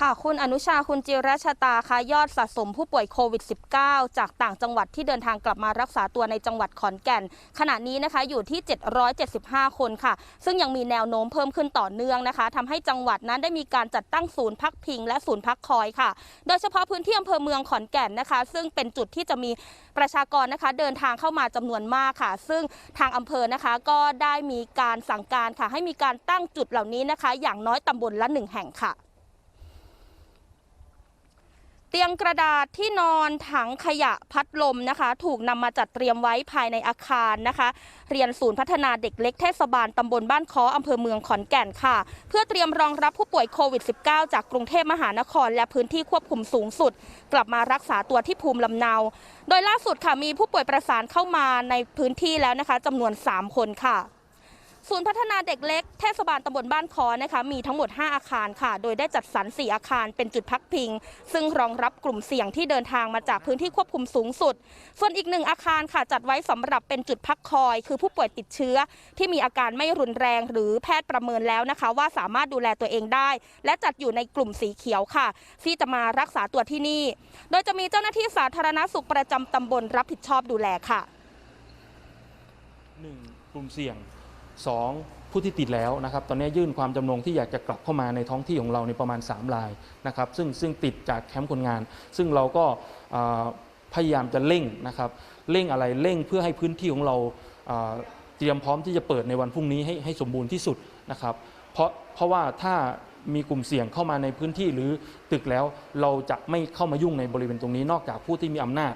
ค่ะ คุณอนุชาคุณจิรชตาค่ะยอดสะสมผู้ป่วยโควิด -19 จากต่างจังหวัดที่เดินทางกลับมารักษาตัวในจังหวัดขอนแก่น ขณะนี้นะคะอยู่ที่ 775 คนค่ะ ซึ่งยังมีแนวโน้มเพิ่มขึ้นต่อเนื่องนะคะทำให้จังหวัดนั้นได้มีการจัดตั้งศูนย์พักพิง และศูนย์พักคอยค่ะ โดยเฉพาะพื้นที่อำเภอเมืองขอนแก่นนะคะ ซึ่งเป็นจุดที่จะมีประชากรนะคะ เดินทางเข้ามาจำนวนมากค่ะ ซึ่งทางอำเภอนะคะก็ได้มีการสั่งการค่ะ ให้มีการตั้งจุดเหล่านี้นะคะ อย่างน้อยตำบลละหนึ่งแห่งค่ะ เตียงกระดาษที่นอนถังขยะพัดลมนะคะ ถูกนำมาจัดเตรียมไว้ภายในอาคารนะคะ เรียนศูนย์พัฒนาเด็กเล็กเทศบาลตำบลบ้านคออำเภอเมืองขอนแก่นค่ะ เพื่อเตรียมรองรับผู้ป่วยโควิด -19 จากกรุงเทพมหานคร และพื้นที่ควบคุมสูงสุด กลับมารักษาตัวที่ภูมิลำเนา โดยล่าสุดค่ะมีผู้ป่วยประสานเข้ามาในพื้นที่แล้วนะคะจำนวน 3 คนค่ะ ศูนย์พัฒนาเด็กเล็กเทศบาลตำบลบ้านคอนะคะมีทั้งหมด 5 อาคารค่ะ โดยได้จัดสรร 4 อาคารเป็นจุดพักพิง ซึ่งรองรับกลุ่มเสี่ยงที่เดินทางมาจากพื้นที่ควบคุมสูงสุด ส่วนอีกหนึ่งอาคารค่ะจัดไว้สำหรับเป็นจุดพักคอย คือผู้ป่วยติดเชื้อ ที่มีอาการไม่รุนแรง หรือแพทย์ประเมินแล้วนะคะ ว่าสามารถดูแลตัวเองได้ และจัดอยู่ในกลุ่มสีเขียวค่ะ ที่จะมารักษาตัวที่นี่ โดยจะมีเจ้าหน้าที่สาธารณสุขประจำตำบลรับผิดชอบดูแลค่ะหนึ่งกลุ่มเสี่ยง สองผู้ที่ติดแล้วนะครับ ตอนนี้ยื่นความจำนงที่อยากจะกลับเข้ามาในท้องที่ของเราในประมาณ 3 รายนะครับ ซึ่งซึ่งติดจากแคมป์คนงาน ซึ่งเราก็พยายามจะเร่งนะครับ เร่งอะไรเร่งเพื่อให้พื้นที่ของเราอ่าเตรียมพร้อมที่จะเปิดในวันพรุ่งนี้ให้ให้สมบูรณ์ที่สุดนะครับ เพราะเพราะว่าถ้า มีกลุ่มเสี่ยงเข้ามาในพื้นที่หรือตึกแล้วเราจะไม่เข้ามายุ่งในบริเวณตรงนี้ นอกจากผู้ที่มีอำนาจ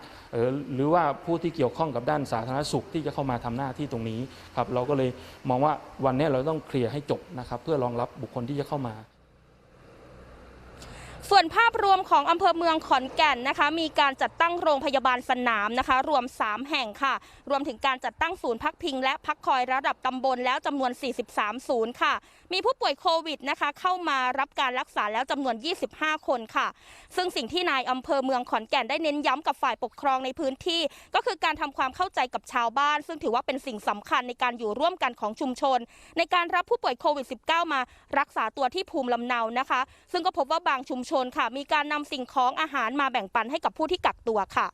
หรือว่าผู้ที่เกี่ยวข้องกับด้านสาธารณสุขที่จะเข้ามาทำหน้าที่ตรงนี้ครับเราก็เลยมองว่าวันนี้เราต้องเคลียร์ให้จบนะครับเพื่อรองรับบุคคลที่จะเข้ามา ส่วนภาพรวมของอำเภอเมืองขอนแก่นนะคะ มีการจัดตั้งโรงพยาบาลสนามนะคะ รวม 3 แห่งค่ะ รวมถึงการจัดตั้งศูนย์พักพิง และพักคอยระดับตำบลแล้วจำนวน 43 ศูนย์ค่ะ มีผู้ป่วยโควิดนะคะ เข้ามารับการรักษาแล้วจำนวน 25 คนค่ะ ซึ่งสิ่งที่นายอำเภอเมืองขอนแก่นได้เน้นย้ำกับฝ่ายปกครองในพื้นที่ ก็คือการทำความเข้าใจกับชาวบ้าน ซึ่งถือว่าเป็นสิ่งสำคัญในการอยู่ร่วมกันของชุมชน ในการรับผู้ป่วยโควิด -19 มารักษาตัวที่ภูมิลำเนานะคะ ซึ่งก็พบว่าบางชุมชนค่ะ มีการนำสิ่งของอาหารมาแบ่งปันให้กับผู้ที่กักตัวค่ะ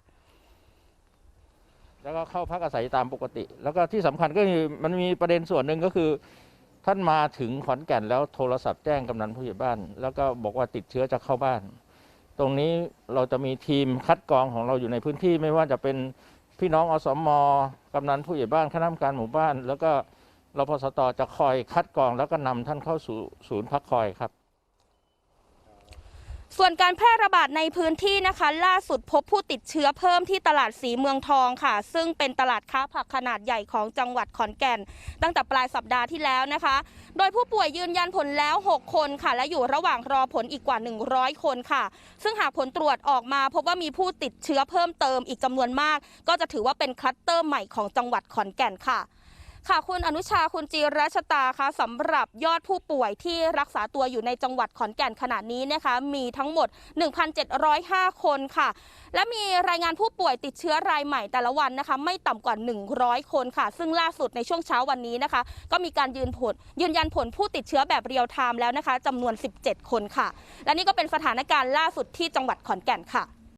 แล้วก็เข้าพักอาศัยตามปกติ แล้วก็ที่สำคัญก็คือมันมีประเด็นส่วนหนึ่งก็คือ ท่านมาถึงขอนแก่นแล้วโทรศัพท์แจ้งกำนันผู้ใหญ่บ้าน แล้วก็บอกว่าติดเชื้อจะเข้าบ้าน ตรงนี้เราจะมีทีมคัดกรองของเราอยู่ในพื้นที่ไม่ว่าจะเป็นพี่น้องอสมกำนันผู้ใหญ่บ้านคณะกรรมการหมู่บ้าน แล้วก็รพสตจะคอยคัดกรองแล้วก็นำท่านเข้าสู่ศูนย์พักคอยครับ ส่วนการแพร่ระบาดในพื้นที่นะคะ ล่าสุดพบผู้ติดเชื้อเพิ่มที่ตลาดสีเมืองทองค่ะ ซึ่งเป็นตลาดค้าผักขนาดใหญ่ของจังหวัดขอนแก่น ตั้งแต่ปลายสัปดาห์ที่แล้วนะคะ โดยผู้ป่วยยืนยันผลแล้ว 6 คนค่ะ และอยู่ระหว่างรอผลอีกกว่า 100 คนค่ะ ซึ่งหากผลตรวจออกมา พบว่ามีผู้ติดเชื้อเพิ่มเติมอีกจำนวนมาก ก็จะถือว่าเป็นคลัสเตอร์ใหม่ของจังหวัดขอนแก่นค่ะ ค่ะคุณอนุชาคุณจีรชตาคะสำหรับยอดผู้ป่วยที่รักษาตัวอยู่ในจังหวัดขอนแก่นขณะนี้นะคะมีทั้งหมด 1,705 คนค่ะ และมีรายงานผู้ป่วยติดเชื้อรายใหม่แต่ละวันนะคะไม่ต่ำกว่า 100 คนค่ะ ซึ่งล่าสุดในช่วงเช้าวันนี้นะคะ ก็มีการยืนผลยืนยันผลผู้ติดเชื้อแบบเรียลไทม์แล้วนะคะจำนวน 17 คนค่ะ และนี่ก็เป็นสถานการณ์ล่าสุดที่จังหวัดขอนแก่นค่ะ